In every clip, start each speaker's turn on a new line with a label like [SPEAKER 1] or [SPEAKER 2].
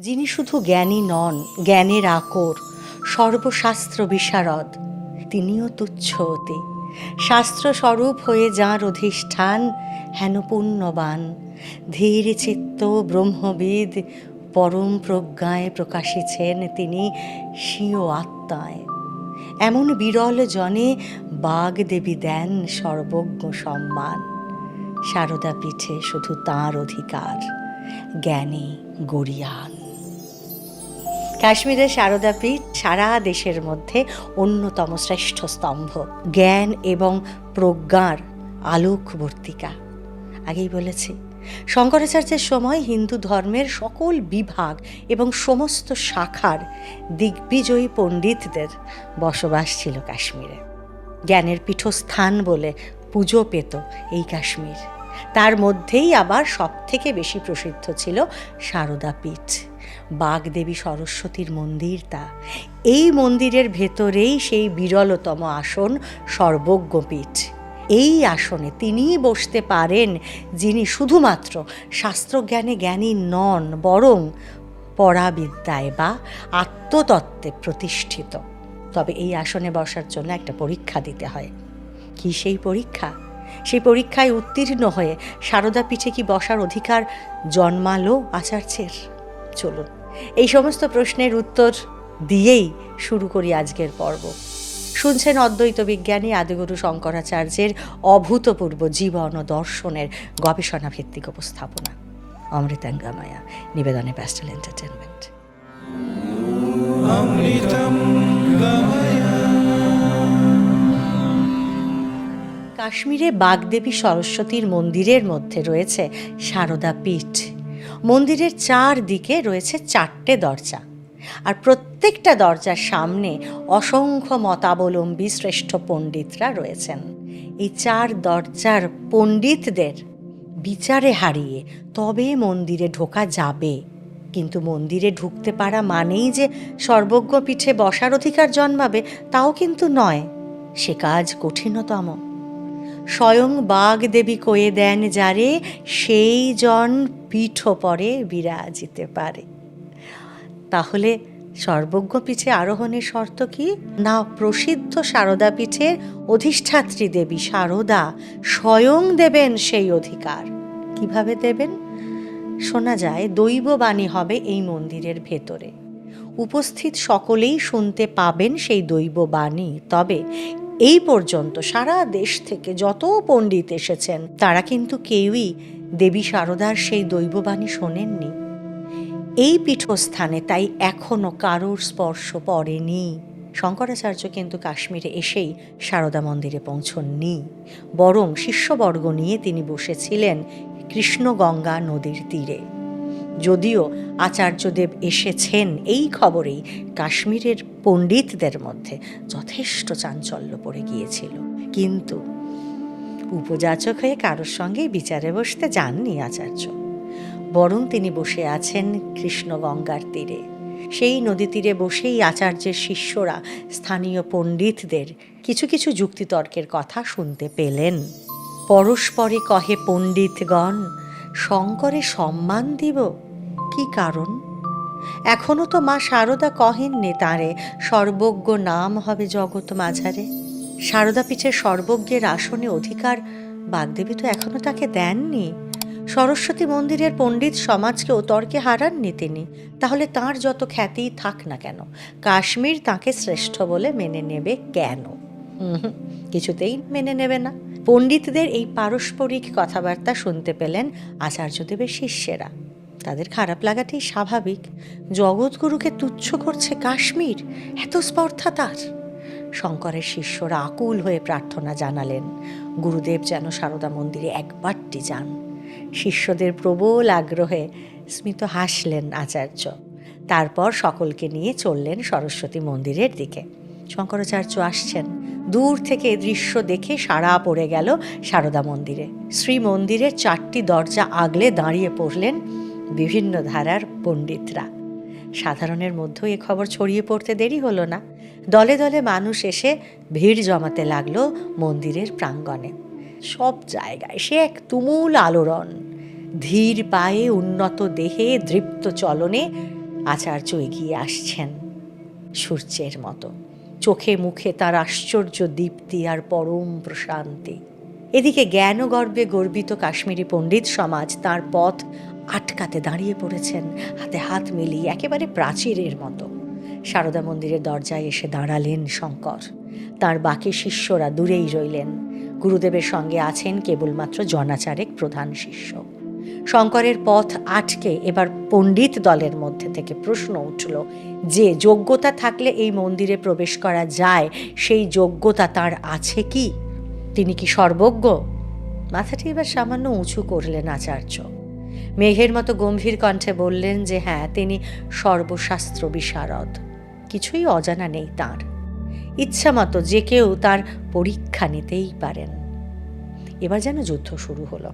[SPEAKER 1] যিনি শুধু জ্ঞানী নন, জ্ঞানের আকর, সর্বশাস্ত্র বিশারদ, তিনিও তুচ্ছ অতি। শাস্ত্রস্বরূপ হয়ে যাঁর অধিষ্ঠান হেন পুণ্যবান। ধীর চিত্ত ব্রহ্মবিদ পরম প্রজ্ঞায় প্রকাশিছেন তিনি স্বীয় আত্মায়। এমন বিরল জনে বাগ দেবী দেন সর্বজ্ঞ সম্মান। সারদা পিঠে শুধু তাঁর অধিকার, জ্ঞানী গরিয়ান কাশ্মীরের সারদা পীঠ সারা দেশের মধ্যে অন্যতম শ্রেষ্ঠ স্তম্ভ। জ্ঞান এবং প্রজ্ঞার আলোকবর্তিকা। আগেই বলেছি, শঙ্করাচার্যের সময় হিন্দু ধর্মের সকল বিভাগ এবং সমস্ত শাখার দিগ্বিজয়ী পণ্ডিতদের বসবাস ছিল কাশ্মীরে। জ্ঞানের পীঠস্থান বলে পুজো পেত এই কাশ্মীর। তার মধ্যেই আবার সবথেকে বেশি প্রসিদ্ধ ছিল সারদা পীঠ। বাগদেবী সরস্বতীর মন্দির তা এই মন্দিরের ভেতরেই সেই বিরলতম আসন সর্বজ্ঞপীঠ। এই আসনে তিনিই বসতে পারেন যিনি শুধুমাত্র শাস্ত্রজ্ঞানে জ্ঞানী নন, বরং পরাবিদ্যায় বা আত্মতত্ত্বে প্রতিষ্ঠিত। তবে এই আসনে বসার জন্য একটা পরীক্ষা দিতে হয়। কি সেই পরীক্ষা? সেই পরীক্ষায় উত্তীর্ণ হয়ে সারদা পিঠে কি বসার অধিকার জন্মালো আচার্যের? চলুন। এই সমস্ত প্রশ্নের উত্তর দিয়েই শুরু করি আজকের পর্ব। শুনছেন অদ্বৈত বিজ্ঞানী আদিগুরু শঙ্করাচার্যের অভূতপূর্ব জীবন ও দর্শনের গবেষণা ভিত্তিক উপস্থাপনা। অমৃতাঙ্গামায়া, নিবেদনে প্যাস্টেল এন্টারটেনমেন্ট কাশ্মীরে বাগদেবী সরস্বতীর মন্দিরের মধ্যে রয়েছে সারদা পীঠ। মন্দিরের চার দিকে রয়েছে চারটে দরজা। আর প্রত্যেকটা দরজার সামনে অসংখ্য মতাবলম্বী শ্রেষ্ঠ পণ্ডিতরা রয়েছেন। এই চার দরজার পণ্ডিতদের বিচারে হারিয়ে তবে মন্দিরে ঢোকা যাবে। কিন্তু মন্দিরে ঢুকতে পারা মানেই যে সর্বজ্ঞ পিঠে বসার অধিকার জন্মাবে, তাও কিন্তু নয়। সে কাজ কঠিনতম। স্বয়ং বাঘ দেবী কয়ে দেন যারে, সেই জন পীঠ পরে বিরাজিতে পারে। তাহলে সর্বজ্ঞ পিঠে আরোহণের শর্ত কি? না প্রসিদ্ধ সারদা পীঠের অধিষ্ঠাত্রী দেবী সারদা স্বয়ং দেবেন সেই অধিকার। কীভাবে দেবেন? শোনা যায়, দৈববাণী হবে এই মন্দিরের ভেতরে। উপস্থিত সকলেই শুনতে পাবেন সেই দৈববাণী। তবে এই পর্যন্ত সারা দেশ থেকে যত পণ্ডিত এসেছেন, তারা কিন্তু কেউই দেবী সারদার সেই দৈববাণী শোনেননি। এই পীঠস্থানে তাই এখনও কারোর স্পর্শ পড়েনি। শঙ্করাচার্য কিন্তু কাশ্মীরে এসেই সারদা মন্দিরে পৌঁছননি। বরং শিষ্যবর্গ নিয়ে তিনি বসেছিলেন কৃষ্ণগঙ্গা নদীর তীরে। যদিও আচার্যদেব এসেছেন এই খবরেই কাশ্মীরের পণ্ডিতদের মধ্যে যথেষ্ট চাঞ্চল্য পড়ে গিয়েছিল। কিন্তু উপযাচক হয়ে কারোর সঙ্গেই বিচারে বসতে যাননি আচার্য। বরং তিনি বসে আছেন কৃষ্ণগঙ্গার তীরে। সেই নদী তীরে বসেই আচার্যের শিষ্যরা স্থানীয় পণ্ডিতদের কিছু কিছু যুক্তিতর্কের কথা শুনতে পেলেন। পরস্পরে কহে পণ্ডিতগণ শঙ্করে সম্মান দিব? কি কারণ? এখনও তো মা শারদা কহেননি তাঁরে, সর্বজ্ঞ নাম হবে জগৎ মাঝারে। শারদা পিঠের সর্বজ্ঞের আসনে অধিকার বাগদেবী তো এখনও তাকে দেননি। সরস্বতী মন্দিরের পণ্ডিত সমাজকে ও তর্কে হারাননি তিনি। তাহলে তার যত খ্যাতি থাক না কেন? কাশ্মীর তাকে শ্রেষ্ঠ বলে মেনে নেবে কেন? কিছুতেই মেনে নেবে না। পণ্ডিতদের এই পারস্পরিক কথাবার্তা শুনতে পেলেন আচার্যদেবের শিষ্যেরা। তাদের খারাপ লাগাটাই স্বাভাবিক। জগৎগুরুকে তুচ্ছ করছে কাশ্মীর, এত স্পর্ধা তার। শঙ্করের শিষ্যরা আকুল হয়ে প্রার্থনা জানালেন, গুরুদেব যেন সারদা মন্দিরে একবারটি যান। শিষ্যদের প্রবল আগ্রহে স্মিত হাসলেন আচার্য। তারপর সকলকে নিয়ে চললেন সরস্বতী মন্দিরের দিকে। শঙ্করাচার্য আসছেন। দূর থেকে এ দৃশ্য দেখে সাড়া পড়ে গেল সারদা মন্দিরে। শ্রী মন্দিরের চারটি দরজা আগলে দাঁড়িয়ে পড়লেন বিভিন্ন ধারার পণ্ডিতরা। সাধারণের মধ্যেও এ খবর ছড়িয়ে পড়তে দেরি হলো না। দলে দলে মানুষ এসে ভিড় জমাতে লাগল মন্দিরের প্রাঙ্গণে। সব জায়গায় সে এক তুমুল আলোড়ন। ধীর পায়ে উন্নত দেহে দৃপ্ত চলনে আচার্য এগিয়ে আসছেন সূর্যের মতো। চোখে মুখে তার আশ্চর্য দীপ্তি আর পরম প্রশান্তি। এদিকে জ্ঞান গর্বে গর্বিত কাশ্মীরি পণ্ডিত সমাজ তার পথ আটকাতে দাঁড়িয়ে পড়েছেন, হাতে হাত মিলিয়ে একেবারে প্রাচীরের মতো। সারদা মন্দিরের দরজায় এসে দাঁড়ালেন শঙ্কর। তার বাকি শিষ্যরা দূরেই রইলেন। গুরুদেবের সঙ্গে আছেন কেবলমাত্র জনাচারেক প্রধান শিষ্য। শঙ্করের পথ আটকে এবার পণ্ডিত দলের মধ্যে থেকে প্রশ্ন উঠল, যে যোগ্যতা থাকলে এই মন্দিরে প্রবেশ করা যায়, সেই যোগ্যতা তার আছে কি? তিনি কি সর্বজ্ঞ? মাথাটি এবার সামান্য উঁচু করলেন আচার্য। মেঘের মতো গম্ভীর কণ্ঠে বললেন যে হ্যাঁ তিনি সর্বশাস্ত্র বিশারদ। কিছুই অজানা নেই তার। ইচ্ছা মতো যে কেউ তার পরীক্ষা নিতেই পারেন। এবার যেন যুদ্ধ শুরু হলো।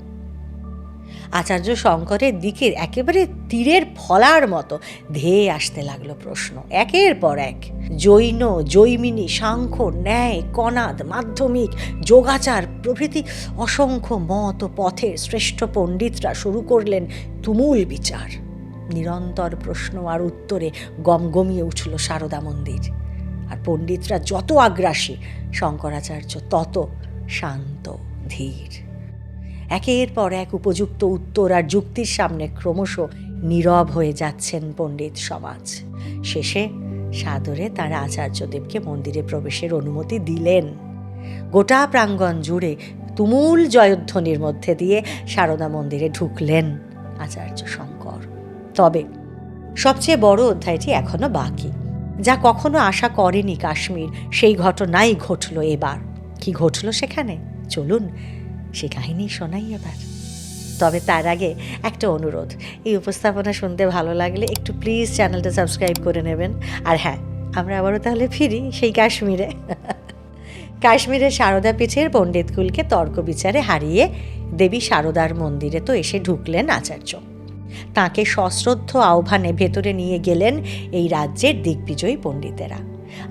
[SPEAKER 1] আচার্য শঙ্করের দিকে একেবারে তীরের ফলার মতো ধেয়ে আসতে লাগল প্রশ্ন। একের পর এক, জৈন, জৈমিনী, সাংখ্য, ন্যায়, কনাদ, মাধ্যমিক, যোগাচার প্রভৃতি অসংখ্য মত পথের শ্রেষ্ঠ পণ্ডিতরা শুরু করলেন তুমুল বিচার। নিরন্তর প্রশ্ন আর উত্তরে গমগমিয়ে উঠল সারদা মন্দির। আর পণ্ডিতরা যত আগ্রাসী, শঙ্করাচার্য তত শান্ত ধীর। একের পর এক উপযুক্ত উত্তর আর যুক্তির সামনে ক্রমশ নীরব হয়ে যাচ্ছেন পণ্ডিত সমাজ। শেষে সাদরে তারা আচার্যদেবকে মন্দিরে প্রবেশের অনুমতি দিলেন। গোটা প্রাঙ্গণ জুড়ে তুমুল জয়ধ্বনির মধ্যে দিয়ে সারদা মন্দিরে ঢুকলেন আচার্য শঙ্কর। তবে সবচেয়ে বড় অধ্যায়টি এখনও বাকি। যা কখনো আশা করেনি কাশ্মীর, সেই ঘটনাই ঘটল এবার। কি ঘটল সেখানে? চলুন সে কাহিনী শোনাই এবার। তবে তার আগে একটা অনুরোধ, এই উপস্থাপনা শুনতে ভালো লাগলে একটু প্লিজ চ্যানেলটা সাবস্ক্রাইব করে নেবেন। আর হ্যাঁ আমরা আবারও তাহলে ফিরি সেই কাশ্মীরে। কাশ্মীরের সারদা পীঠের পণ্ডিতকুলকে তর্ক বিচারে হারিয়ে দেবী সারদার মন্দিরে তো এসে ঢুকলেন আচার্য। তাকে সশ্রদ্ধ আহ্বানে ভেতরে নিয়ে গেলেন এই রাজ্যের দিগ্বিজয়ী পণ্ডিতেরা।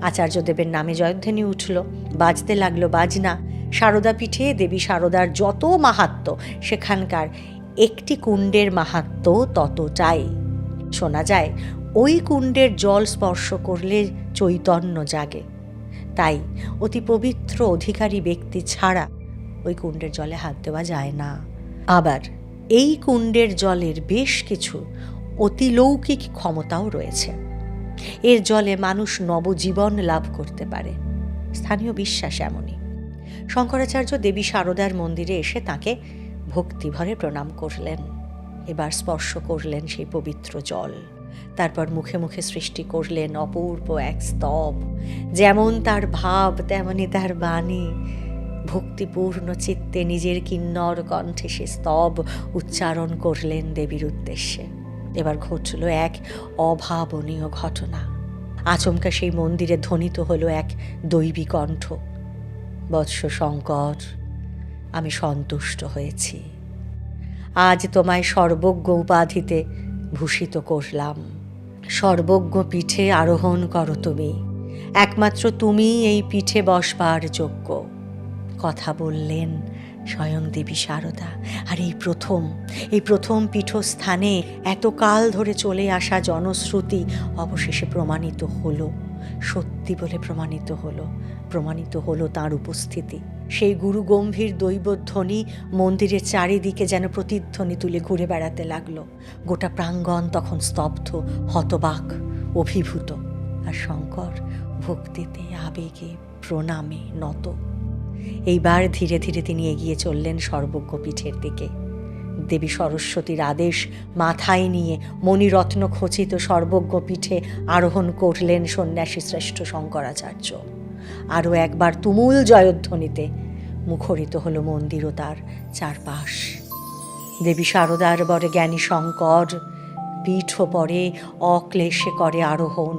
[SPEAKER 1] আচার্যদেবের নামে জয়ধ্বনি উঠল। বাজতে লাগল বাজনা। সারদা পিঠে দেবী সারদার যত মাহাত্ম সেখানকার একটি কুণ্ডের মাহাত্ম ততটাই। শোনা যায়, ওই কুণ্ডের জল স্পর্শ করলে চৈতন্য জাগে। তাই অতি পবিত্র অধিকারী ব্যক্তি ছাড়া ওই কুণ্ডের জলে হাত দেওয়া যায় না। আবার এই কুণ্ডের জলের বেশ কিছু অতিলৌকিক ক্ষমতাও রয়েছে। এর জলে মানুষ নবজীবন লাভ করতে পারে। স্থানীয় বিশ্বাস এমনই। শঙ্করাচার্য দেবী সারদার মন্দিরে এসে তাকে ভক্তিভরে প্রণাম করলেন। এবার স্পর্শ করলেন সেই পবিত্র জল। তারপর মুখে মুখে সৃষ্টি করলেন অপূর্ব এক স্তব। যেমন তার ভাব, তেমনি তার বাণী। ভক্তিপূর্ণ চিত্তে নিজের কিন্নর কণ্ঠে সে স্তব উচ্চারণ করলেন দেবীর উদ্দেশ্যে। এবার ঘটল এক অভাবনীয় ঘটনা। আচমকা সেই মন্দিরে ধ্বনিত হলো এক দৈবী কণ্ঠ। বৎস শঙ্কর, আমি সন্তুষ্ট হয়েছি। আজ তোমায় সর্বজ্ঞ উপাধিতে ভূষিত করলাম। সর্বজ্ঞ পিঠে আরোহণ করো তুমি। একমাত্র তুমি এই পিঠে বসবার যোগ্য। কথা বললেন স্বয়ং দেবী সারদা। আর এই প্রথম এই প্রথম পীঠস্থানে এতকাল ধরে চলে আসা জনশ্রুতি অবশেষে প্রমাণিত হলো। সত্যি বলে প্রমাণিত হলো প্রমাণিত হলো তার উপস্থিতি। সেই গুরু গম্ভীর দৈবধ্বনি মন্দিরের চারিদিকে যেন প্রতিধ্বনি তুলে ঘুরে বেড়াতে লাগল। গোটা প্রাঙ্গণ তখন স্তব্ধ, হতবাক, অভিভূত। আর শঙ্কর ভক্তিতে আবেগে প্রণামে নত। এইবার ধীরে ধীরে তিনি এগিয়ে চললেন সর্বজ্ঞ পীঠের দিকে। দেবী সরস্বতীর আদেশ মাথায় নিয়ে মণিরত্ন খচিত সর্বজ্ঞ পীঠে আরোহণ করলেন সন্ন্যাসী শ্রেষ্ঠ শঙ্করাচার্য। আরও একবার তুমুল জয়ধ্বনিতে মুখরিত হলো মন্দির ও তার চারপাশ। দেবী শারদার বরে জ্ঞানী শঙ্কর পীঠ পরে অক্লেশে করে আরোহণ।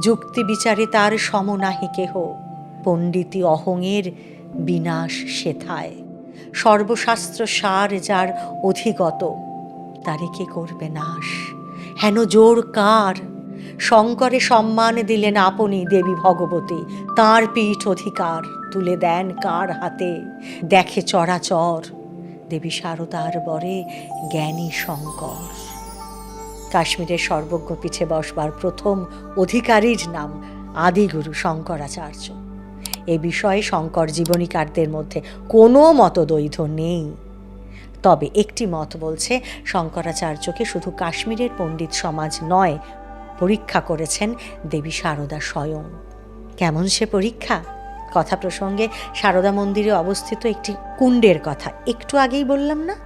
[SPEAKER 1] যুক্তি বিচারে তার সমনাহি কেহ পণ্ডিতি অহংয়ের বিনাশ সেথায়। সর্বশাস্ত্র সার যার অধিগত, তারে কে করবে নাশ? হেন জোর কার? শঙ্করে সম্মান দিলেন আপনি দেবী ভগবতী, তার পীঠ অধিকার তুলে দেন কার হাতে? দেখে চরাচর, দেবী সারদার বরে জ্ঞানী শঙ্কর। কাশ্মীরের সর্বজ্ঞ পিঠে বসবার প্রথম অধিকারীর নাম আদিগুরু শঙ্করাচার্য। এ বিষয়ে শঙ্কর জীবনীকারদের মধ্যে কোনো মতদ্বৈধ নেই। তবে একটি মত বলছে, শঙ্করাচার্যকে শুধু কাশ্মীরের পণ্ডিত সমাজ নয়, পরীক্ষা করেছেন দেবী সারদা স্বয়ং। কেমন সে পরীক্ষা? কথা প্রসঙ্গে সারদা মন্দিরে অবস্থিত একটি কুণ্ডের কথা একটু আগেই বললাম না?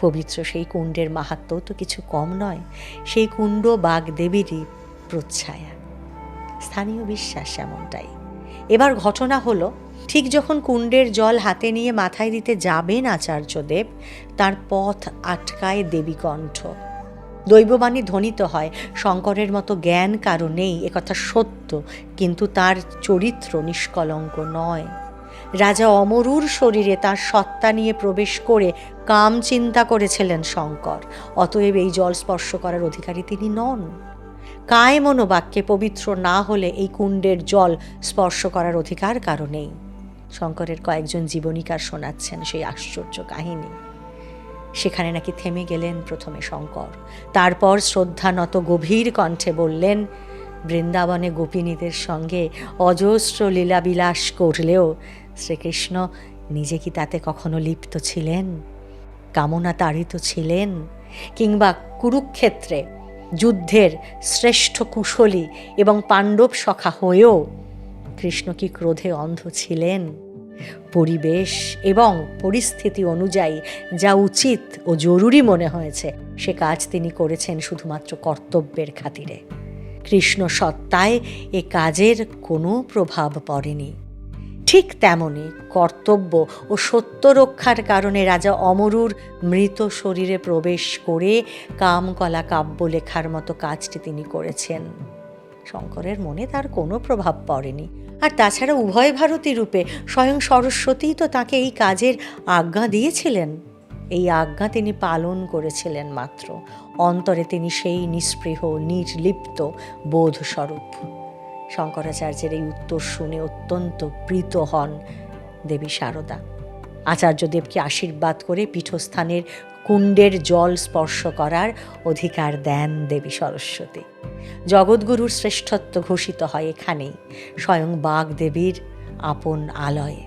[SPEAKER 1] পবিত্র সেই কুণ্ডের মাহাত্ম্যও তো কিছু কম নয়, সেই কুণ্ড বাগদেবীরই প্রচ্ছায়া। স্থানীয় বিশ্বাস এমনটাই। এবার ঘটনা হলো, ঠিক যখন কুণ্ডের জল হাতে নিয়ে মাথায় দিতে যাবেন আচার্যদেব, তার পথ আটকায় দেবীকণ্ঠ। দৈববাণী ধ্বনিত হয়, শঙ্করের মতো জ্ঞান কারও নেই একথা সত্য, কিন্তু তার চরিত্র নিষ্কলঙ্ক নয়। রাজা অমরুর শরীরে তার সত্তা নিয়ে প্রবেশ করে কাম চিন্তা করেছিলেন শঙ্কর, অতএব এই জল স্পর্শ করার অধিকারী তিনি নন। কায় মনোবাক্যে পবিত্র না হলে এই কুণ্ডের জল স্পর্শ করার অধিকার কারও নেই। শঙ্করের কয়েকজন জীবনীকার শোনাচ্ছেন সেই আশ্চর্য কাহিনী। সেখানে নাকি থেমে গেলেন প্রথমে শঙ্কর। তারপর শ্রদ্ধানত গভীর কণ্ঠে বললেন, বৃন্দাবনে গোপিনীদের সঙ্গে অজস্র লীলাবিলাস করলেও শ্রীকৃষ্ণ নিজে কি তাতে কখনো লিপ্ত ছিলেন? কামনা তাড়িত ছিলেন? কিংবা কুরুক্ষেত্রে যুদ্ধের শ্রেষ্ঠ কুশলী এবং পাণ্ডব সখা হয়েও কৃষ্ণ কি ক্রোধে অন্ধ ছিলেন? পরিবেশ এবং পরিস্থিতি অনুযায়ী যা উচিত ও জরুরি মনে হয়েছে, সে কাজ তিনি করেছেন শুধুমাত্র কর্তব্যের খাতিরে। কৃষ্ণ সত্তায় এ কাজের কোনো প্রভাব পড়েনি। ঠিক তেমনি কর্তব্য ও সত্য রক্ষার কারণে রাজা অমরুর মৃত শরীরে প্রবেশ করে কামকলা কাব্য লেখার মতো কাজটি তিনি করেছেন। শঙ্করের মনে তার কোনো প্রভাব পড়েনি। আর তাছাড়া উভয় ভারতী রূপে স্বয়ং সরস্বতীই তো তাকে এই কাজের আজ্ঞা দিয়েছিলেন। এই আজ্ঞা তিনি পালন করেছিলেন মাত্র। অন্তরে তিনি সেই নিস্পৃহ, নির্লিপ্ত বোধস্বরূপ। শঙ্করাচার্যের এই উত্তর শুনে অত্যন্ত প্রীত হন দেবী সারদা। আচার্যদেবকে আশীর্বাদ করে পীঠস্থানের কুণ্ডের জল স্পর্শ করার অধিকার দেন দেবী সরস্বতী। জগৎগুরুর শ্রেষ্ঠত্ব ঘোষিত হয় এখানেই, স্বয়ং বাগদেবীর আপন আলয়ে।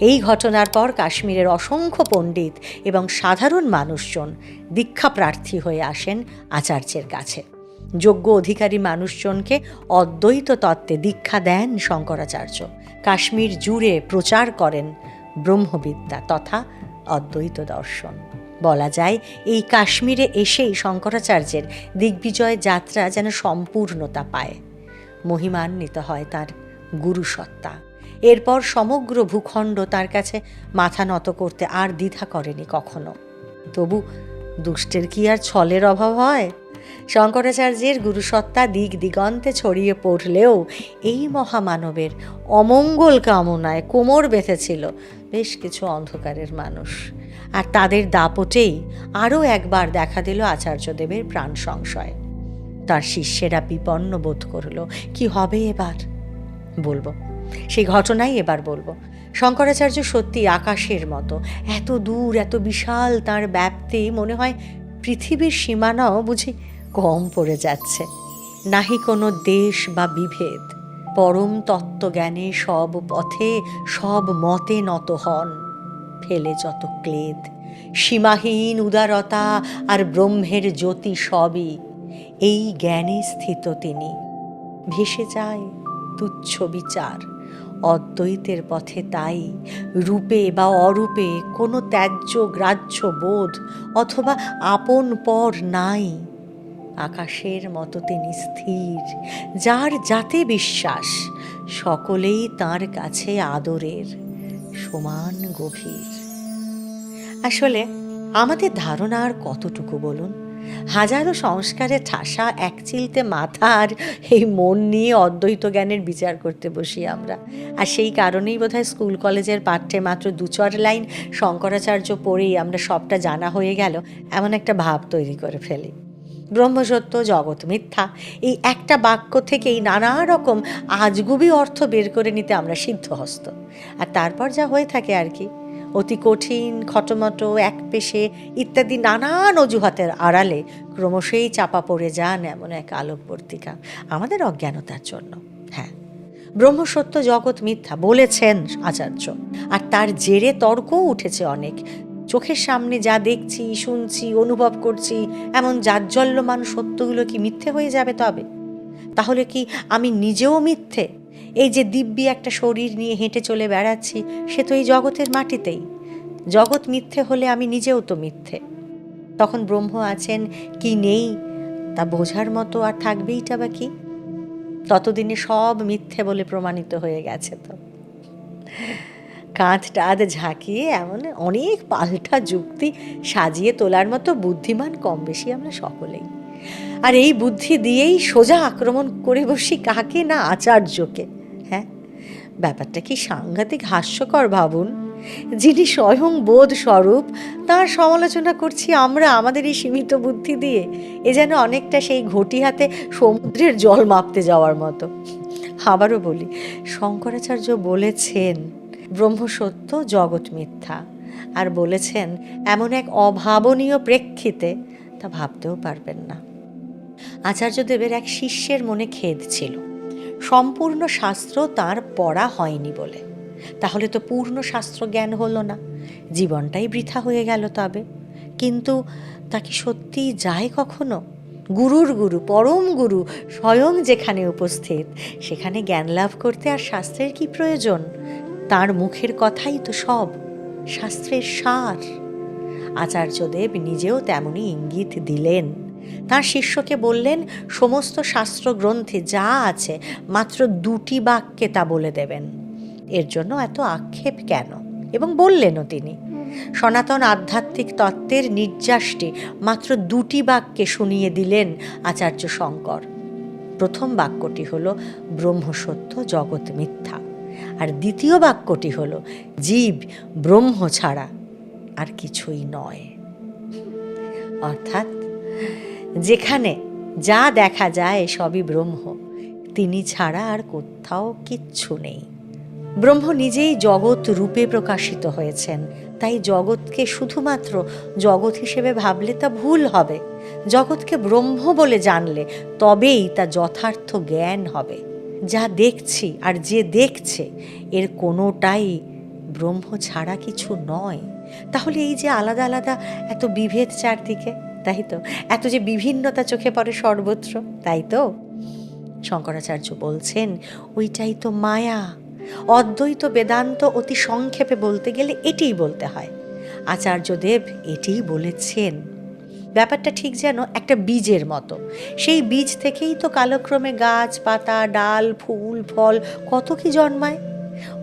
[SPEAKER 1] এই ঘটনার পর কাশ্মীরের অসংখ্য পণ্ডিত এবং সাধারণ মানুষজন দীক্ষা প্রার্থী হয়ে আসেন আচার্যের কাছে। যোগ্য অধিকারী মানুষজনকে অদ্বৈত তত্ত্বে দীক্ষা দেন শঙ্করাচার্য। কাশ্মীর জুড়ে প্রচার করেন ব্রহ্মবিদ্যা তথা অদ্বৈত দর্শন। বলা যায়, এই কাশ্মীরে এসেই শঙ্করাচার্যের দিগ্বিজয় যাত্রা যেন সম্পূর্ণতা পায়। মহিমান্বিত হয় তার গুরুসত্তা। এরপর সমগ্র ভূখণ্ড তার কাছে মাথা নত করতে আর দ্বিধা করেনি কখনো। তবু দুষ্টের কি আর ছলের অভাব হয়? শঙ্করাচার্যের গুরুসত্তা দিক দিগন্তে ছড়িয়ে পড়লেও এই মহামানবের অমঙ্গল কামনায় কোমর বেঁধেছিল বেশ কিছু অন্ধকারের মানুষ। আর তাদের দাপটেই আরও একবার দেখা দিল আচার্যদেবের প্রাণ সংশয়। তার শিষ্যেরা বিপন্ন বোধ করল, কি হবে এবার? বলব সেই ঘটনাই এবার বলব। শঙ্করাচার্য সত্যি আকাশের মতো, এত দূর, এত বিশাল তার ব্যাপ্তি, মনে হয় পৃথিবীর সীমানাও বুঝি কম পড়ে যাচ্ছে। নাহি কোনো দেশ বা বিভেদ। পরম তত্ত্বজ্ঞানে সব পথে সব মতে নত হন। ফেলে যত ক্লেদ। সীমাহীন উদারতা আর ব্রহ্মের জ্যোতি সবই এই জ্ঞানে স্থিত তিনি। ভেসে যায় তুচ্ছ বিচার। অদ্বৈতের পথে তাই রূপে বা অরূপে কোনো ত্যায্য গ্রাহ্য বোধ অথবা আপন পর নাই। আকাশের মতো তিনি স্থির, যার যাতে বিশ্বাস সকলেই তার কাছে আদরের, সমান গভীর। আসলে আমাদের ধারণা আর কতটুকু বলুন? হাজারো সংস্কারে ঠাসা, এক চিলতে মাথা আর এই মন নিয়ে অদ্বৈত জ্ঞানের বিচার করতে বসি আমরা। আর সেই কারণেই বোধহয় স্কুল কলেজের পাঠ্যে মাত্র দু চার লাইন শঙ্করাচার্য পড়েই আমরা সবটা জানা হয়ে গেল, এমন একটা ভাব তৈরি করে ফেলি। ব্রহ্মসত্য, জগৎ মিথ্যা। এই একটা বাক্য থেকেই নানা রকম আজগুবি অর্থ বের করে নিতে আমরা সিদ্ধহস্ত। আর তারপর যা হয়ে থাকে আর কি? অতি কঠিন, খটমটো, এক পেশে ইত্যাদি নানান অজুহাতের আড়ালে ক্রমশই চাপা পড়ে যান এমন এক আলোকবর্তিকা। আমাদের অজ্ঞানতার জন্য। হ্যাঁ। ব্রহ্মসত্য, জগৎ মিথ্যা বলেছেন আচার্য। আর তার জেরে তর্কও উঠেছে অনেক। চোখের সামনে যা দেখছি, শুনছি, অনুভব করছি, এমন জাজ্জল্যমান সত্যগুলো কি মিথ্যে হয়ে যাবে তবে? তাহলে কি আমি নিজেও মিথ্যে? এই যে দিব্যি একটা শরীর নিয়ে হেঁটে চলে বেড়াচ্ছি, সে তো এই জগতের মাটিতেই। জগৎ মিথ্যে হলে আমি নিজেও তো মিথ্যে। তখন ব্রহ্ম আছেন, কি নেই, তা বোঝার মতো আর থাকবেইটা বা কি? ততদিনে সব মিথ্যে বলে প্রমাণিত হয়ে গেছে তো। কাঁধ টাঁধ ঝাঁকিয়ে এমন অনেক পাল্টা যুক্তি সাজিয়ে তোলার মতো বুদ্ধিমান কম বেশি আমরা সকলেই। আর এই বুদ্ধি দিয়েই সোজা আক্রমণ করে বসি কাকে না আচার্যকে হ্যাঁ? ব্যাপারটা কি সাংঘাতিক হাস্যকর ভাবুন? যিনি স্বয়ং বোধ স্বরূপ, তার সমালোচনা করছি আমরা আমাদের এই সীমিত বুদ্ধি দিয়ে, এ যেন অনেকটা সেই ঘটি হাতে সমুদ্রের জল মাপতে যাওয়ার মতো। আবারও বলি, শঙ্করাচার্য বলেছেন ব্রহ্মসত্য জগৎ মিথ্যা। আর বলেছেন, এমন এক অভাবনীয় প্রেক্ষিতে তা ভাবতেও পারবেন না। আচার্যদেবের এক শিষ্যের মনে খেদ ছিল। সম্পূর্ণ শাস্ত্র তার পড়া হয়নি বলে। তাহলে তো পূর্ণ শাস্ত্র জ্ঞান হলো না। জীবনটাই বৃথা হয়ে গেল তবে। কিন্তু তা কি সত্যিই যায় কখনো? গুরুর গুরু, পরম গুরু স্বয়ং যেখানে উপস্থিত, সেখানে জ্ঞান লাভ করতে আর শাস্ত্রের কি প্রয়োজন? তার মুখের কথাই তো সব, শাস্ত্রের সার। আচার্যদেব নিজেও তেমনি ইঙ্গিত দিলেন। তার শিষ্যকে বললেন, সমস্ত শাস্ত্র গ্রন্থে যা আছে, মাত্র দুটি বাক্যে তা বলে দেবেন। এর জন্য এত আক্ষেপ কেন? এবং বললেনও তিনি, সনাতন আধ্যাত্মিক তত্ত্বের নির্যাসটি মাত্র দুটি বাক্যে শুনিয়ে দিলেন আচার্য শঙ্কর। প্রথম বাক্যটি হল, ব্রহ্মসত্য জগৎ মিথ্যা। আর দ্বিতীয় বাক্যটি হল, জীব ব্রহ্ম ছাড়া আর কিছুই নয়। অর্থাৎ, যেখানে যা দেখা যায় সবই ব্রহ্ম, তিনি ছাড়া আর কোথাও কিচ্ছু নেই। ব্রহ্ম নিজেই জগৎ রূপে প্রকাশিত হয়েছেন, তাই জগৎকে শুধুমাত্র জগৎ হিসেবে ভাবলে তা ভুল হবে। জগৎকে ব্রহ্ম বলে জানলে তবেই তা যথার্থ জ্ঞান হবে। যা দেখছি আর যে দেখছে, এর কোনোটাই ব্রহ্ম ছাড়া কিছু নয়। তাহলে এই যে আলাদা আলাদা এত বিভেদ চারদিকে, তাই তো? এত যে বিভিন্নতা চোখে পড়ে সর্বত্র, তাই তো? শঙ্করাচার্য বলছেন, ওইটাই তো মায়া। অদ্বৈত বেদান্ত অতি সংক্ষেপে বলতে গেলে এটিই বলতে হয়। আচার্যদেব এটিই বলেছেন। ব্যাপারটা ঠিক যেন একটা বীজের মতো। সেই বীজ থেকেই তো কালক্রমে গাছ, পাতা, ডাল, ফুল, ফল কত কি জন্মায়?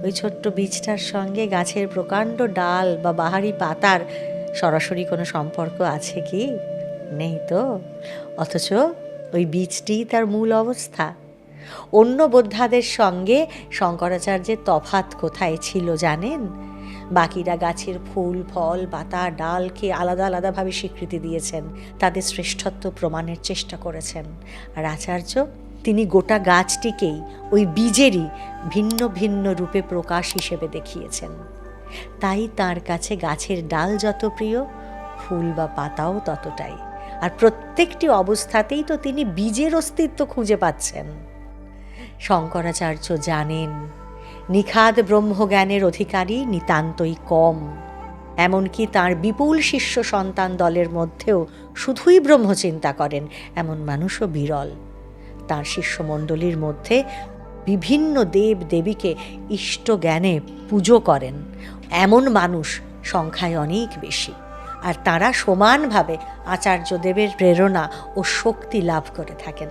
[SPEAKER 1] ওই ছোট্ট বীজটার সঙ্গে গাছের প্রকাণ্ড ডাল বা বাহারি পাতার সরাসরি কোনো সম্পর্ক আছে কি? নেই তো। অথচ ওই বীজটিই তার মূল অবস্থা। অন্য বোদ্ধাদের সঙ্গে শঙ্করাচার্যের তফাত কোথায় ছিল জানেন? বাকিরা গাছের ফুল, ফল, পাতা, ডালকে আলাদা আলাদাভাবে স্বীকৃতি দিয়েছেন, তাদের শ্রেষ্ঠত্ব প্রমাণের চেষ্টা করেছেন। আর আচার্য, তিনি গোটা গাছটিকেই ওই বীজেরই ভিন্ন ভিন্ন রূপে প্রকাশ হিসেবে দেখিয়েছেন। তাই তার কাছে গাছের ডাল যত প্রিয়, ফুল বা পাতাও ততটাই। আর প্রত্যেকটি অবস্থাতেই তো তিনি বীজের অস্তিত্ব খুঁজে পাচ্ছেন। শঙ্করাচার্য জানেন নিখাদ ব্রহ্মজ্ঞানের অধিকারী নিতান্তই কম। এমনকি তার বিপুল শিষ্য সন্তান দলের মধ্যেও শুধুই ব্রহ্মচিন্তা করেন, এমন মানুষও বিরল। তার শিষ্যমণ্ডলীর মধ্যে বিভিন্ন দেব দেবীকে ইষ্ট জ্ঞানে পুজো করেন, এমন মানুষ সংখ্যায় অনেক বেশি। আর তারা সমানভাবে আচার্যদেবের প্রেরণা ও শক্তি লাভ করে থাকেন।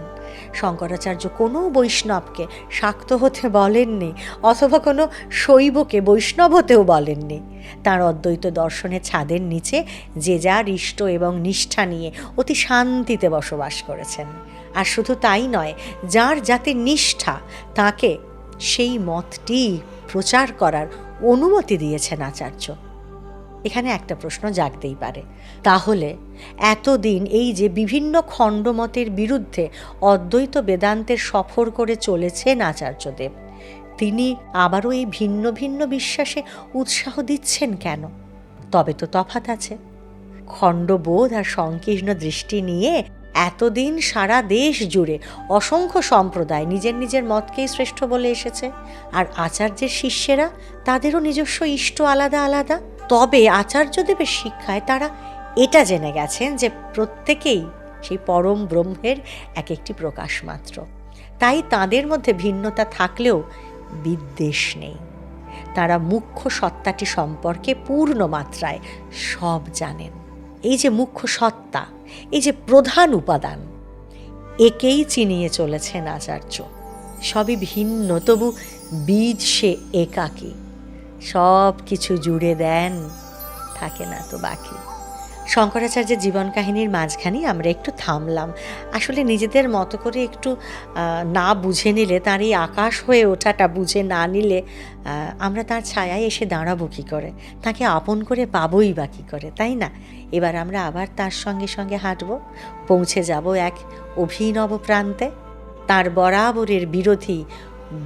[SPEAKER 1] শঙ্করাচার্য কোনো বৈষ্ণবকে শাক্ত হতে বলেননি, অথবা কোনো শৈবকে বৈষ্ণব হতেও বলেননি। তাঁর অদ্বৈত দর্শনে ছাদের নিচে যে যার ইষ্ট এবং নিষ্ঠা নিয়ে অতি শান্তিতে বসবাস করেছেন। আর শুধু তাই নয়, যার যাতে নিষ্ঠা, তাকে সেই মতটি প্রচার করার অনুমতি দিয়েছেন আচার্য। এখানে একটা প্রশ্ন জাগতেই পারে। তাহলে এতদিন এই যে বিভিন্ন খণ্ডমতের বিরুদ্ধে অদ্বৈত বেদান্তের সফর করে চলেছেন আচার্যদেব, তিনি আবারও এই ভিন্ন ভিন্ন বিশ্বাসে উৎসাহ দিচ্ছেন কেন? তবে তো তফাত আছে। খণ্ডবোধ আর সংকীর্ণ দৃষ্টি নিয়ে এতদিন সারা দেশ জুড়ে অসংখ্য সম্প্রদায় নিজের নিজের মতকেই শ্রেষ্ঠ বলে এসেছে, আর আচার্যের শিষ্যেরা তাদেরও নিজস্ব ইষ্ট আলাদা আলাদা। তবে আচার্যদেবের শিক্ষায় তারা এটা জেনে গেছেন যে প্রত্যেকেই সেই পরম ব্রহ্মের এক একটি প্রকাশ মাত্র। তাই তাদের মধ্যে ভিন্নতা থাকলেও বিদ্বেষ নেই। তারা মুখ্য সত্তাটি সম্পর্কে পূর্ণ মাত্রায় সব জানেন। এই যে মুখ্য সত্তা, এই যে প্রধান উপাদান, একেই চিনিয়ে চলেছেন আচার্য। সবই ভিন্ন, তবু বীজ সে একাকী। সব কিছু জুড়ে দেন, থাকে না তো বাকি। শঙ্করাচার্যের জীবন কাহিনীর মাঝখানেই আমরা একটু থামলাম। আসলে নিজেদের মতো করে একটু না বুঝে নিলে, তার এই আকাশ হয়ে ওঠাটা, বুঝে না নিলে আমরা তার ছায়ায় এসে দাঁড়াবো কী করে? তাকে আপন করে পাবোই বা কী করে, তাই না? এবার আমরা আবার তার সঙ্গে সঙ্গে হাঁটবো, পৌঁছে যাব এক অভিনব প্রান্তে। তার বরাবরের বিরোধী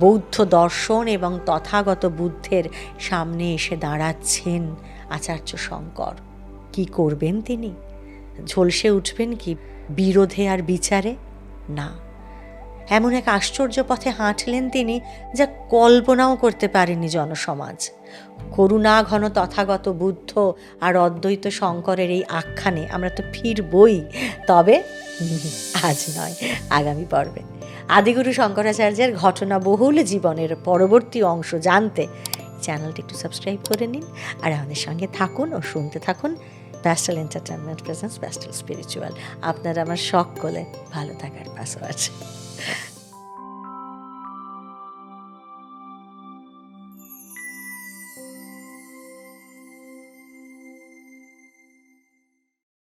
[SPEAKER 1] বৌদ্ধ দর্শন এবং তথাগত বুদ্ধের সামনে এসে দাঁড়াচ্ছেন আচার্য শঙ্কর। কি করবেন তিনি? ঝলসে উঠবেন কি বিরোধে আর বিচারে? না। এমন এক আশ্চর্য পথে হাঁটলেন তিনি যা কল্পনাও করতে পারেনি জনসমাজ। করুণা, ঘন তথাগত বুদ্ধ আর অদ্বৈত শঙ্করের এই আখ্যানে আমরা তো ফিরবই। তবে আজ নয়, আগামী পর্বে। আদিগুরু শঙ্করাচার্যের ঘটনাবহুল জীবনের পরবর্তী অংশ জানতে চ্যানেলটি একটু সাবস্ক্রাইব করে নিন। আর আমাদের সঙ্গে থাকুন ও শুনতে থাকুন Pastel entertainment presence Pastel spiritual আপনারা আমার করলে ভালো থাকার পাশাপাশি।